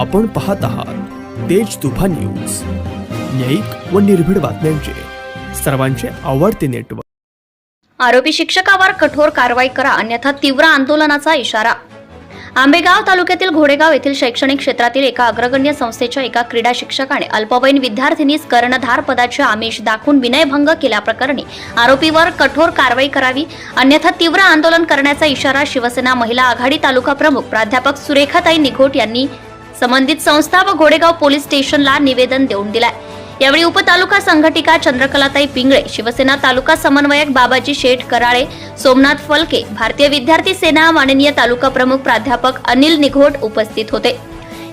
आपण पाहत आहात तेज तुफान न्यूज. न्यायिक व निर्भीड बातम्यांचे. सर्वांचे आवडते नेटवर्क. आरोपी शिक्षकावर कठोर कारवाई करा अन्यथा तीव्र आंदोलनाचा इशारा. आंबेगाव तालुक्यातील घोडेगाव येथील शैक्षणिक क्षेत्रातील एका अग्रगण्य संस्थेच्या एका क्रीडा शिक्षकाने अल्पवयीन विद्यार्थिनीस कर्णधार पदाचे आमिष दाखवून विनयभंग केल्याप्रकरणी आरोपीवर कठोर कारवाई करावी अन्यथा तीव्र आंदोलन करण्याचा इशारा शिवसेना महिला आघाडी तालुका प्रमुख प्राध्यापक सुरेखाताई निघोट यांनी संबंधित संस्था व घोडेगाव पोलीस स्टेशनला निवेदन देऊन दिलाय. यावेळी उपतालुका संघटिका चंद्रकलाताई पिंगळे शिवसेना तालुका समन्वयक बाबाजी शेठ कराळे सोमनाथ फलके भारतीय विद्यार्थी सेना माननीय तालुका प्रमुख प्राध्यापक अनिल निघोट उपस्थित होते.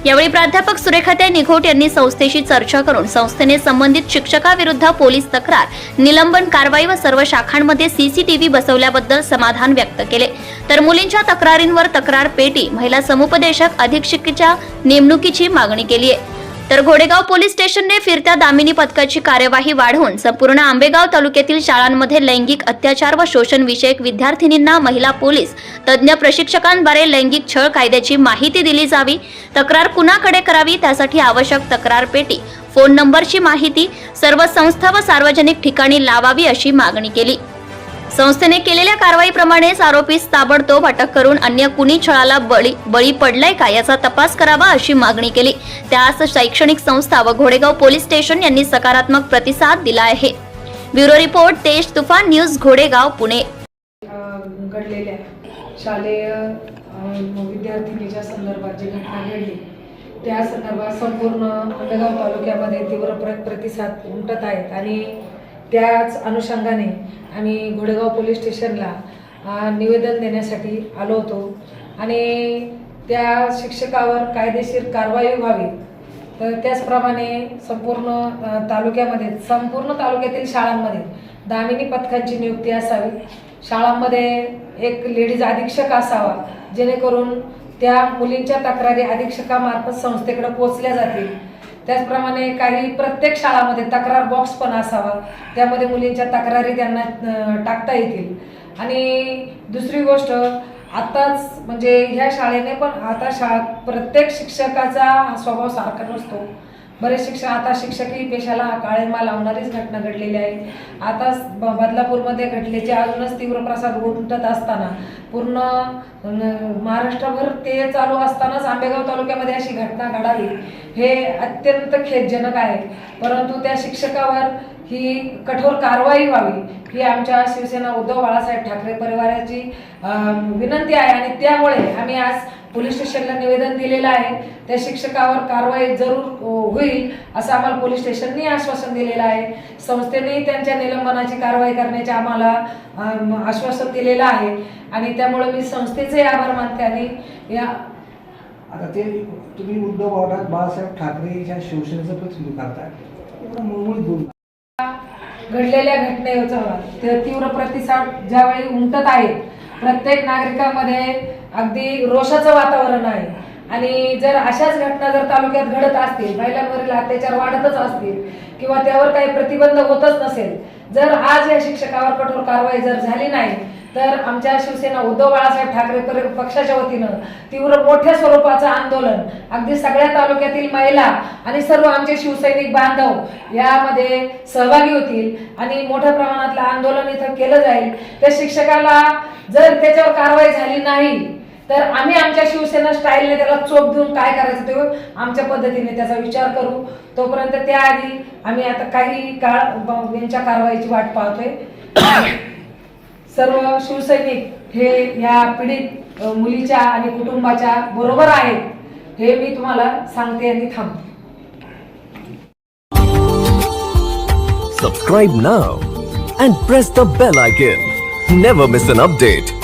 यावेळी प्राध्यापक सुरेखाताई निघोट यांनी संस्थेशी चर्चा करून संस्थेने संबंधित शिक्षकाविरुद्ध पोलीस तक्रार निलंबन कारवाई व सर्व शाखांमध्ये सीसीटीव्ही बसवल्याबद्दल समाधान व्यक्त केले. तर मुलींच्या तक्रारींवर तक्रार पेटी महिला समुपदेशक अधीक्षिकेच्या नेमणुकीची मागणी केली आहे. तर घोडेगाव पोलीस स्टेशनने फिरत्या दामिनी पथकाची कार्यवाही वाढवून संपूर्ण आंबेगाव तालुक्यातील शाळांमध्ये लैंगिक अत्याचार व शोषण विषयक विद्यार्थिनींना महिला पोलीस तज्ज्ञ प्रशिक्षकांद्वारे लैंगिक छळ कायद्याची माहिती दिली जावी तक्रार कुणाकडे करावी त्यासाठी आवश्यक तक्रार पेटी फोन नंबरची माहिती सर्व संस्था व सार्वजनिक ठिकाणी लावावी अशी मागणी केली. संस्थेने केलेल्या कारवाईप्रमाणेच आरोपीस ताबडतोब अटक करून अन्य कुणी छळाला बळी बळी पडलाय का याचा तपास करावा अशी मागणी केली. त्यास शैक्षणिक संस्था व घोडेगाव पोलीस स्टेशन यांनी सकारात्मक प्रतिसाद दिला आहे. ब्युरो रिपोर्ट तेज तुफान न्यूज घोडेगाव पुणे. घडलेल्या शालेय विद्यार्थिनीच्या संदर्भात जी घटना घडली त्या संदर्भात संपूर्ण आंबेगाव तालुक्यामध्ये तीव्र प्र प्रतिसाद उमटत आहेत आणि त्याच अनुषंगाने आम्ही घोडेगाव पोलीस स्टेशनला निवेदन देण्यासाठी आलो होतो. आणि त्या शिक्षकावर कायदेशीर कारवाई व्हावी. तर त्याचप्रमाणे संपूर्ण तालुक्यामध्ये संपूर्ण तालुक्यातील शाळांमध्ये दामिनी पथकांची नियुक्ती असावी. शाळांमध्ये एक लेडीज अधीक्षक असावा जेणेकरून त्या मुलींच्या तक्रारी अधीक्षकामार्फत संस्थेकडे पोचल्या जातील. त्याचप्रमाणे काही प्रत्येक शाळामध्ये तक्रार बॉक्स पण असावा. त्यामध्ये मुलींच्या तक्रारी त्यांना टाकता येतील. आणि दुसरी गोष्ट आताच म्हणजे ह्या शाळेने पण आता शा प्रत्येक शिक्षकाचा हा स्वभाव सारखा नसतो. बरेच शिक्षक आता शिक्षकी पेशाला काळेमा लावणारीच घटना घडलेली आहे आता ब- बदलापूरमध्ये घडल्याचे अजूनच तीव्र प्रसाद उमटत असताना पूर्ण महाराष्ट्रभर ते चालू असतानाच आंबेगाव तालुक्यामध्ये अशी घटना घडावी हे अत्यंत खेदजनक आहे. परंतु त्या शिक्षकावर ही कठोर कारवाई व्हावी ही आमच्या शिवसेना उद्धव बाळासाहेब ठाकरे परिवाराची विनंती आहे. आणि त्यामुळे आम्ही आज पोलीस स्टेशनला निवेदन दिलेलं आहे. त्या शिक्षकावर कारवाई जरूर होईल असं आम्हाला पोलीस स्टेशननी आश्वासन दिलेलं आहे. संस्थेने त्यांच्या निलंबनाची कारवाई करण्याचे आम्हाला आश्वासन दिलेलं आहे. आणि त्यामुळे मी संस्थेचे आभार मानते आणि या आता ते तुम्ही उद्धव बाळा बाळासाहेब ठाकरे या शिवसेनेचं प्रतिनिधित्व करताय. घडलेल्या घटनेचा तीव्र प्रतिसाद ज्यावेळी उमटत आहे प्रत्येक नागरिकांमध्ये अगदी रोषाचं वातावरण आहे. आणि जर अशाच घटना जर तालुक्यात घडत असतील महिलांवरील अत्याचार वाढतच असतील किंवा त्यावर काही प्रतिबंध होतच नसेल जर आज या शिक्षकावर कठोर कारवाई जर झाली नाही तर आमच्या शिवसेना उद्धव बाळासाहेब ठाकरे पक्षाच्या वतीनं तीव्र मोठ्या स्वरूपाचं आंदोलन अगदी सगळ्या तालुक्यातील महिला आणि सर्व आमचे शिवसैनिक बांधव यामध्ये सहभागी होतील आणि मोठ्या प्रमाणातलं आंदोलन इथं केलं जाईल. त्या शिक्षकाला जर त्याच्यावर कारवाई झाली नाही तर आम्ही आमच्या शिवसेना स्टाईलने त्याला चोप देऊन काय करायचं ते आमच्या पद्धतीने त्याचा विचार करू तोपर्यंत त्याआधी आम्ही आता काही काळ यांच्या कारवाईची वाट पाहतोय सर्व शिवसैनिक हे या पीडित मुलीच्या आणि कुटुंबाच्या बरोबर आहेत हे मी तुम्हाला सांगते आणि थांबते Subscribe now and press the bell icon. Never miss an update.